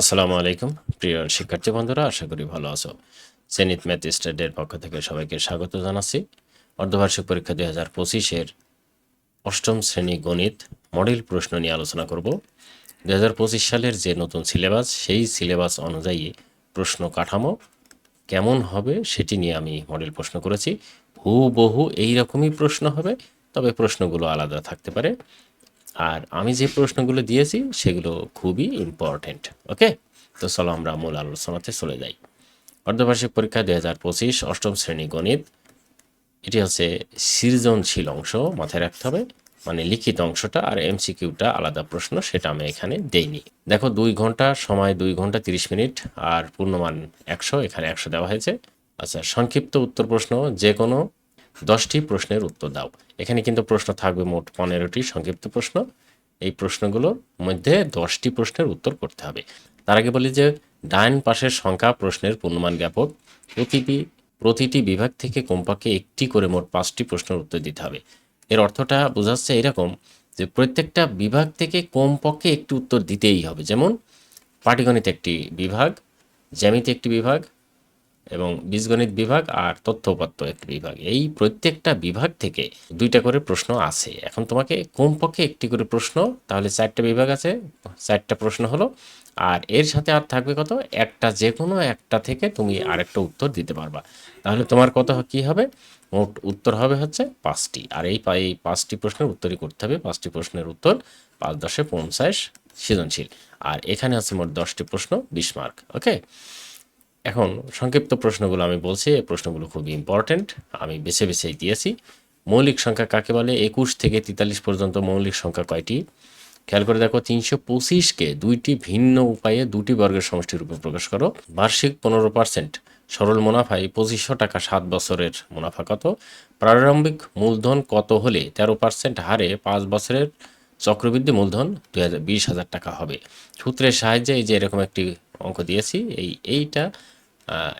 আসসালামু আলাইকুম, প্রিয় শিক্ষার্থী বন্ধুরা, আশা করি ভালো আছো। জেনিত ম্যাথ স্টাডির পক্ষ থেকে সবাইকে স্বাগত জানাচ্ছি। অর্ধবার্ষিক পরীক্ষা দুই হাজার পঁচিশের অষ্টম শ্রেণি গণিত মডেল প্রশ্ন নিয়ে আলোচনা করব। দুই হাজার পঁচিশ সালের যে নতুন সিলেবাস, সেই সিলেবাস অনুযায়ী প্রশ্ন কাঠামো কেমন হবে সেটি নিয়ে আমি মডেল প্রশ্ন করেছি। হুবহু এইরকমই প্রশ্ন হবে, তবে প্রশ্নগুলো আলাদা থাকতে পারে। আর আমি যে প্রশ্নগুলো দিয়েছি, সেগুলো খুবই ইম্পর্ট্যান্ট ওকে তো চলো আমরা মূল আলোচনাতে চলে যাই। অর্ধবার্ষিক পরীক্ষা দুই হাজার পঁচিশ অষ্টম শ্রেণি গণিত। এটি হচ্ছে সৃজনশীল অংশ, মাথায় রাখতে হবে। মানে লিখিত অংশটা আর এমসিকিউটা আলাদা প্রশ্ন, সেটা আমি এখানে দেইনি। দেখো, দুই ঘণ্টা সময় দুই ঘণ্টা তিরিশ মিনিট আর পূর্ণমান একশো, এখানে একশো দেওয়া হয়েছে। আচ্ছা সংক্ষিপ্ত উত্তর প্রশ্ন যে কোনো দশটি প্রশ্নের উত্তর দাও। এখানে কিন্তু প্রশ্ন থাকবে মোট পনেরোটি সংক্ষিপ্ত প্রশ্ন। এই প্রশ্নগুলোর মধ্যে দশটি প্রশ্নের উত্তর করতে হবে। তার আগে বলি যে ডাইন পাশের সংখ্যা প্রশ্নের পূর্ণমান জ্ঞাপক প্রতিটি প্রতিটি বিভাগ থেকে কমপক্ষে একটি করে মোট পাঁচটি প্রশ্নের উত্তর দিতে হবে। এর অর্থটা বোঝাচ্ছে এরকম যে, প্রত্যেকটা বিভাগ থেকে কমপক্ষে একটি উত্তর দিতেই হবে। যেমন, পাটিগণিত একটি বিভাগ, জ্যামিতি একটি বিভাগ এবং বীজগণিত বিভাগ আর তথ্য উপাত্ত একটি বিভাগ। এই প্রত্যেকটা বিভাগ থেকে দুইটা করে প্রশ্ন আছে। এখন তোমাকে কমপক্ষে একটি করে প্রশ্ন, তাহলে চারটা বিভাগ আছে, চারটা প্রশ্ন হলো, আর এর সাথে আর থাকবে কত? একটা যে কোনো একটা থেকে তুমি আরেকটা উত্তর দিতে পারবা। তাহলে তোমার কত কি হবে? মোট উত্তর হবে হচ্ছে পাঁচটি। আর এই এই পাঁচটি প্রশ্নের উত্তরই করতে হবে। পাঁচটি প্রশ্নের উত্তর পাঁচ দশে পঞ্চাশ সৃজনশীল। আর এখানে আছে মোট দশটি প্রশ্ন, বিশ মার্ক। ওকে? এখন সংক্ষিপ্ত প্রশ্নগুলো আমি বলছি, এই প্রশ্নগুলো খুবই ইম্পর্ট্যান্ট আমি বেছে বেছেই দিয়েছি। মৌলিক সংখ্যা কাকে বলে? একুশ থেকে তেতাল্লিশ পর্যন্ত মৌলিক সংখ্যা কয়টি? খেয়াল করে দেখো, তিনশো পঁচিশকে দুইটি ভিন্ন উপায়ে দুটি বর্গের সমষ্টি রূপে প্রকাশ করো। বার্ষিক পনেরো পার্সেন্ট সরল মুনাফায় পঁচিশশো টাকা সাত বছরের মুনাফা কত? প্রারম্ভিক মূলধন কত হলে তেরো পার্সেন্ট হারে পাঁচ বছরের চক্রবৃদ্ধি মূলধন দুই হাজার টাকা হবে। সূত্রের সাহায্যে এই যে এরকম একটি অঙ্ক দিয়েছি, এই এইটা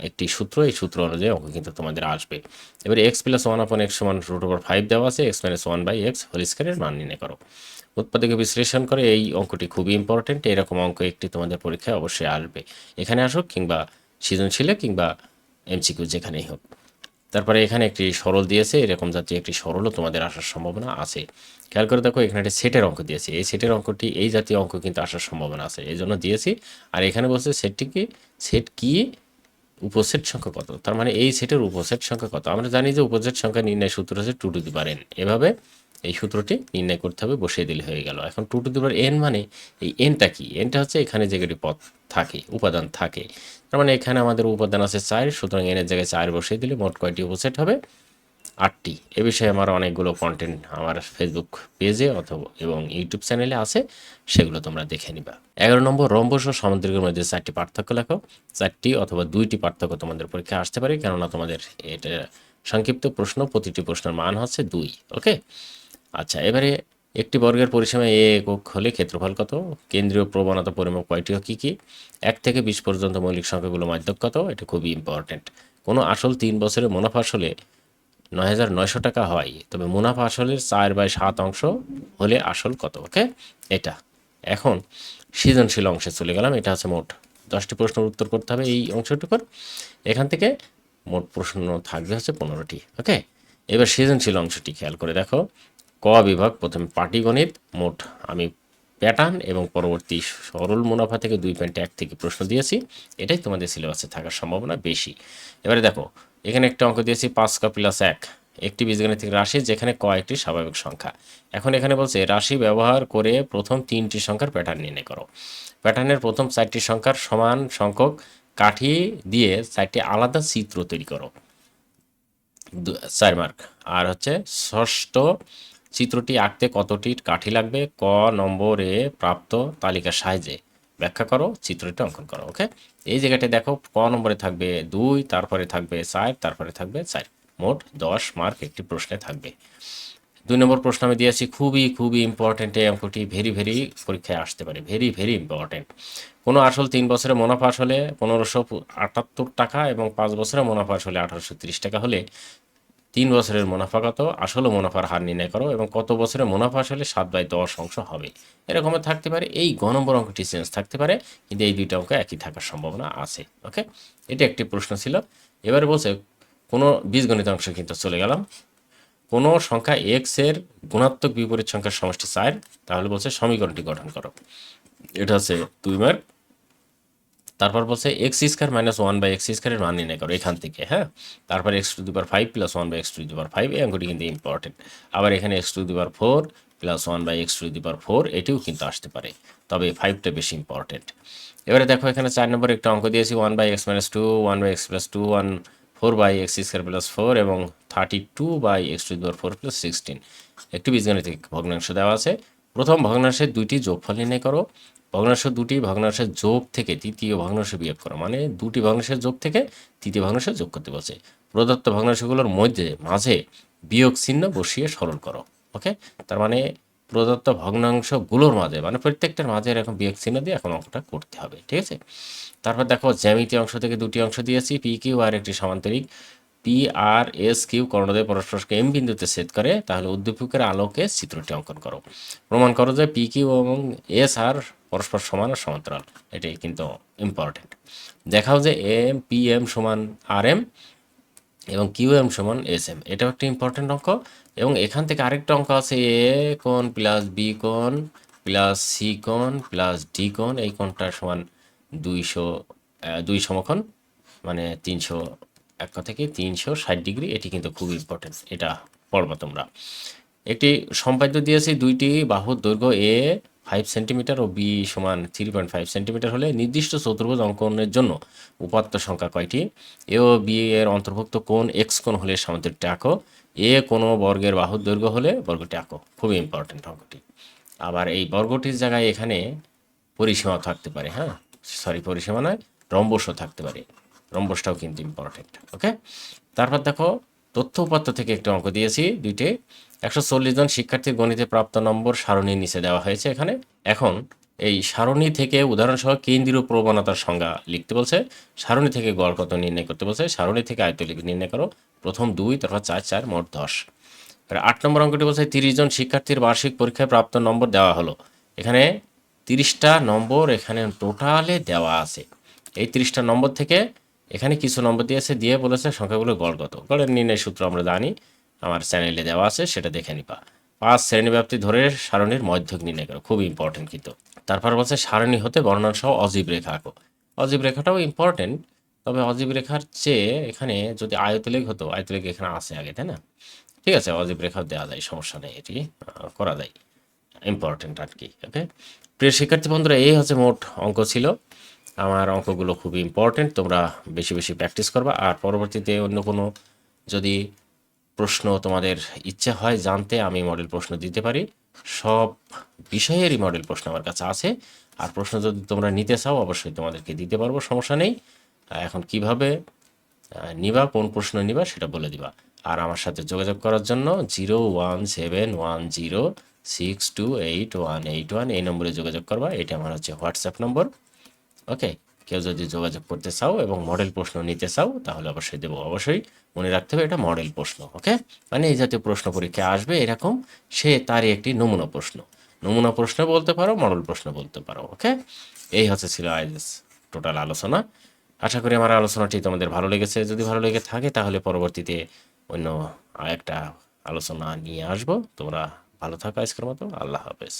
একটি সূত্র, এই সূত্র অনুযায়ী অঙ্ক কিন্তু তোমাদের আসবে। এবারে x plus one upon x সমান রুট ওভার ফাইভ দেওয়া আছে x minus one by x whole স্কোয়ারের মান নির্ণয় করো। উৎপাদকে বিশ্লেষণ করে এই অঙ্কটি খুবই ইম্পর্টেন্ট এরকম অঙ্ক একটি তোমাদের পরীক্ষায় অবশ্যই আসবে। এখানে আসুক কিংবা সৃজনশীলে কিংবা এমসিকিউ যেখানেই হোক। তারপরে এখানে একটি সরল দিয়েছে, এরকম জাতীয় একটি সরলও তোমাদের আসার সম্ভাবনা আছে। খেয়াল করে দেখো, এখানে একটা সেটের অঙ্ক দিয়েছে। এই সেটের অঙ্কটি, এই জাতীয় অঙ্ক কিন্তু আসার সম্ভাবনা আছে। এই জন্য দিয়েছি। আর এখানে বলছে সেটটিকে, সেট কি উপসেট সংখ্যা কত? তার মানে এই সেটের উপসেট সংখ্যা কত? আমরা জানি যে উপসেট সংখ্যা নির্ণয় সূত্র হচ্ছে টু টু দি পারেন এভাবে এই সূত্রটি নির্ণয় করতে হবে, বসিয়ে দিলে হয়ে গেল। এখন two to the power n মানে এই এনটা কি? এনটা হচ্ছে এখানে যে পথ থাকে, উপাদান থাকে। তার মানে এখানে আমাদের উপাদান আছে চার, সুতরাং এনের জায়গায় চার বসিয়ে দিলে মোট কয়টি উপসেট হবে? আটটি। এ বিষয়ে আমার অনেকগুলো কন্টেন্ট আমার ফেসবুক পেজে অথবা এবং ইউটিউব চ্যানেলে আছে, সেগুলো তোমরা দেখে নিবা। এগারো নম্বর, রম্বস ও সামুদ্রিকের মধ্যে চারটি পার্থক্য লেখো। চারটি অথবা দুইটি পার্থক্য তোমাদের পরীক্ষায় আসতে পারে, কেননা তোমাদের এটা সংক্ষিপ্ত প্রশ্ন, প্রতিটি প্রশ্নের মান হচ্ছে দুই, ওকে? আচ্ছা এবারে একটি বর্গের পরিসীমা এ একক হলে ক্ষেত্রফল কত? কেন্দ্রীয় প্রবণতা পরিমাপ কয়টি কী কী? এক থেকে বিশ পর্যন্ত মৌলিক সংখ্যাগুলো মাধ্যক কত? এটা খুবই ইম্পর্ট্যান্ট কোনো আসল তিন বছরের মুনাফা আসলে নয় হাজার নয়শো টাকা হয়। তবে মুনাফা আসলের চার বাই সাত অংশ হলে আসল কত, ওকে? এটা। এখন সৃজনশীল অংশে চলে গেলাম, এটা আছে মোট দশটি প্রশ্নের উত্তর করতে হবে এই অংশটুকুর এখান থেকে মোট প্রশ্ন থাকবে হচ্ছে পনেরোটি, ওকে? এবার সৃজনশীল অংশটি খেয়াল করে দেখো। ক বিভাগ, প্রথমে পাটিগণিত মোট আমি প্যাটার্ন এবং পরবর্তী সরল মুনাফা থেকে দুই পয়েন্ট এক থেকে প্রশ্ন দিয়েছি। এটাই তোমাদের সিলেবাসে থাকার সম্ভাবনা বেশি। এবারে দেখো এখানে একটা অঙ্ক দিয়েছি, পাঁচ ক প্লাস এক। একটি বীজগণিতিক রাশি যেখানে ক একটি স্বাভাবিক সংখ্যা। এখন এখানে বলছে, রাশি ব্যবহার করে প্রথম তিনটি সংখ্যার প্যাটার্ন নির্ণয় করো। প্যাটার্নের প্রথম চারটি সংখ্যার সমান সংখ্যক কাঠি দিয়ে চারটি আলাদা চিত্র তৈরি করো। চার মার্ক আর হচ্ছে, ষষ্ঠ চিত্রটি আঁকতে কতটি কাঠি লাগবে? ক নম্বরে প্রাপ্ত তালিকার সাহায্যে। ব্যাখ্যা করো, চিত্রটি অঙ্কন করো ওকে এই জায়গাটা দেখো, ক নম্বরে থাকবে দুই, তারপরে থাকবে চার, তারপরে থাকবে চার। মোট দশ মার্ক একটি প্রশ্নে থাকবে। দুই নম্বর প্রশ্ন আমি দিয়েছি, খুবই খুবই ইম্পর্টেন্ট এই অঙ্কটি ভেরি ভেরি পরীক্ষায় আসতে পারে ভেরি ভেরি ইম্পর্টেন্ট কোনো আসল তিন বছরে মুনাফা আসলে পনেরোশো আটাত্তর টাকা এবং পাঁচ বছরে মুনাফা আসলে আঠারোশো তিরিশ টাকা হলে তিন বছরের মুনাফা কত? আসলে মুনাফার হার নির্ণয় করো এবং কত বছরের মুনাফা আসলে সাত বাই দশ অংশ হবে। এরকমের থাকতে পারে, এই গ নম্বর অঙ্কটি চেঞ্জ থাকতে পারে, কিন্তু এই দুইটা অঙ্ক একই থাকার সম্ভাবনা আছে, ওকে? এটা একটি প্রশ্ন ছিল। এবারে বলছে, কোনো বীজগণিত অংশ কিন্তু চলে গেলাম। কোনো সংখ্যা এক্সের গুণাত্মক বিপরীত সংখ্যার সমষ্টি চার, তাহলে বলছে সমীকরণটি গঠন করো। এটা হচ্ছে দুই মার্ক। তারপর বলছে x square minus one by x স্কোয়ারের মান নির্ণয় করো এখান থেকে হ্যাঁ? তারপর এক্স টু দুবার five plus one by x two দুবার ফাইভ এই অঙ্কটি কিন্তু ইম্পর্টেন্ট আবার এখানে এক্স টু দুবার four plus one by x two দুবার ফোর এটিও কিন্তু আসতে পারে। তবে ফাইভটা বেশি ইম্পর্টেন্ট এবারে দেখো এখানে চার নম্বর একটা অঙ্ক দিয়েছি one by x minus two one by x plus two one four by x square plus four এবং thirty two by x two দুবার ফোর প্লাস সিক্সটিন একটি বীজগণিতিক ভগ্নাংশ দেওয়া আছে। প্রথম ভগ্নাংশের দুইটি যোগফল নির্ণয় করো। ভগ্নাংশ দুটি ভগ্নাংশের যোগ থেকে তৃতীয় ভগ্নাংশ বিয়োগ করো। মানে দুটি ভগ্নাংশের যোগ থেকে তৃতীয় ভগ্নাংশ যোগ করতে বলছে। প্রদত্ত ভগ্নাংশগুলোর মধ্যে, মাঝে বিয়োগ চিহ্ন বসিয়ে সরল করো। ওকে? তার মানে প্রদত্ত ভগ্নাংশগুলোর মাঝে মানে প্রত্যেকটার মাঝে এরকম বিয়োগ চিহ্ন দিয়ে এখন অঙ্কটা করতে হবে। ঠিক আছে? তারপর দেখো জ্যামিতি অংশ থেকে দুটি অংশ দিয়েছি। পি কিউ আর একটি সমান্তরিক। পি আর এস কিউ কর্ণদয় পরস্পরকে এম বিন্দুতে সেট করে, তাহলে উদ্দীপকের আলোকে চিত্রটি অঙ্কন করো। প্রমাণ করো যে পি কিউ এবং এস আর পরস্পর সমান আর সমান্তরাল, এটাই কিন্তু ইম্পর্টেন্ট দেখাও যে এম পি এম সমান আর এম এবং কিউ এম সমান এস এম এটাও একটা ইম্পর্টেন্ট অঙ্ক। এবং এখান থেকে আরেকটা অঙ্ক আছে এ কোণ প্লাস বি কোণ প্লাস সি কোণ প্লাস ডি কোণ, এই কোণটার সমান দুইশো দুই সমকোণ মানে তিনশো এক থেকে তিনশো ষাট ডিগ্রি, এটি কিন্তু খুব ইম্পর্টেন্ট এটা পড়বা তোমরা। একটি সম্পাদ্য দিয়েছি দুইটি বাহুর দৈর্ঘ্য এ ফাইভ সেন্টিমিটার ও বি সমান থ্রি পয়েন্ট ফাইভ সেন্টিমিটার হলে নির্দিষ্ট চতুর্ভুজ অঙ্কনের জন্য উপাত্ত সংখ্যা কয়টি? এ ও বি এর অন্তর্ভুক্ত কোণ এক্স কোণ হলে সামুদ্রিকটি আঁকো এ কোনো বর্গের বাহুর দৈর্ঘ্য হলে বর্গটি আঁকো খুবই ইম্পর্টেন্ট অঙ্কটি। আবার এই বর্গটির জায়গায় এখানে পরিসীমা থাকতে পারে হ্যাঁ? সরি, পরিসীমা নয়, রম্বসও থাকতে পারে। রম্বসটাও কিন্তু ইম্পর্টেন্ট ওকে তারপর দেখো, তথ্য উপাত্ত থেকে একটি অঙ্ক দিয়েছি, দুইটি। একশো চল্লিশ জন শিক্ষার্থীর গণিতে প্রাপ্ত নম্বর সারণীর নিচে দেওয়া হয়েছে এখানে। এখন, এই সারণী থেকে উদাহরণসহ কেন্দ্রীয় প্রবণতার সংজ্ঞা লিখতে বলছে। সারণী থেকে গড় কত নির্ণয় করতে বলছে। সারণী থেকে আয়তলিপি নির্ণয় করো। প্রথম দুই, তারপর চার চার, মোট দশ। আট নম্বর অঙ্কটি বলছে, তিরিশ জন শিক্ষার্থীর বার্ষিক পরীক্ষায় প্রাপ্ত নম্বর দেওয়া হলো। এখানে তিরিশটা নম্বর এখানে টোটালে দেওয়া আছে। এই তিরিশটা নম্বর থেকে এখানে কিছু নম্বর দিয়েছে, দিয়ে বলেছে সংখ্যাগুলো গড়গত গড়ের নির্ণয় সূত্র আমরা জানি, আমার চ্যানেলে দেওয়া আছে, সেটা দেখে নিবা। পাঁচ শ্রেণীব্যাপ্তি ধরে সারণীর মধ্যক নির্ণয় করো, খুব ইম্পর্টেন্ট কিন্তু। তারপর বলছে সারণী হতে বর্ণনা সহ অজীব রেখা আঁকো। অজীব রেখাটাও ইম্পর্টেন্ট তবে অজীব রেখার চেয়ে এখানে যদি আয়তলেখ হতো, আয়তলেখ এখানে আছে আগে, তাই না? ঠিক আছে, অজীব রেখাও দেওয়া যায়, সমস্যা নেই, এটি করা যায়। ইম্পর্টেন্ট আর কি ওকে প্রিয় শিক্ষার্থী বন্ধুরা, এই হচ্ছে মোট অঙ্ক ছিল। আমার অঙ্কগুলো খুবই ইম্পর্টেন্ট তোমরা বেশি বেশি প্র্যাকটিস করবা। আর পরবর্তীতে অন্য কোনো যদি প্রশ্ন তোমাদের ইচ্ছা হয় জানতে, আমি মডেল প্রশ্ন দিতে পারি। সব বিষয়েরই মডেল প্রশ্ন আমার কাছে আছে। আর প্রশ্ন যদি তোমরা নিতে চাও, অবশ্যই তোমাদেরকে দিতে পারব, সমস্যা নেই। এখন কীভাবে নিবা, কোন প্রশ্ন নিবা, সেটা বলে দিবা। আর আমার সাথে যোগাযোগ করার জন্য zero one seven one zero six two eight one eight one এই নম্বরে যোগাযোগ করবা। এটা আমার হচ্ছে হোয়াটসঅ্যাপ নম্বর। ওকে কেউ যদি যোগাযোগ করতে চাও এবং মডেল প্রশ্ন নিতে চাও, তাহলে অবশ্যই দেবো। অবশ্যই মনে রাখতে হবে এটা মডেল প্রশ্ন ওকে মানে এই জাতীয় প্রশ্ন পরীক্ষা আসবে এরকম, সে তারই একটি নমুনা প্রশ্ন। নমুনা প্রশ্ন বলতে পারো মডেল প্রশ্ন বলতে পারো ওকে এই হচ্ছে ছিল আজ টোটাল আলোচনা। আশা করি আমার আলোচনাটি তোমাদের ভালো লেগেছে। যদি ভালো লেগে থাকে, তাহলে পরবর্তীতে অন্য একটা আলোচনা নিয়ে আসব। তোমরা ভালো থাকো আজকের মতো। আল্লাহ হাফেজ।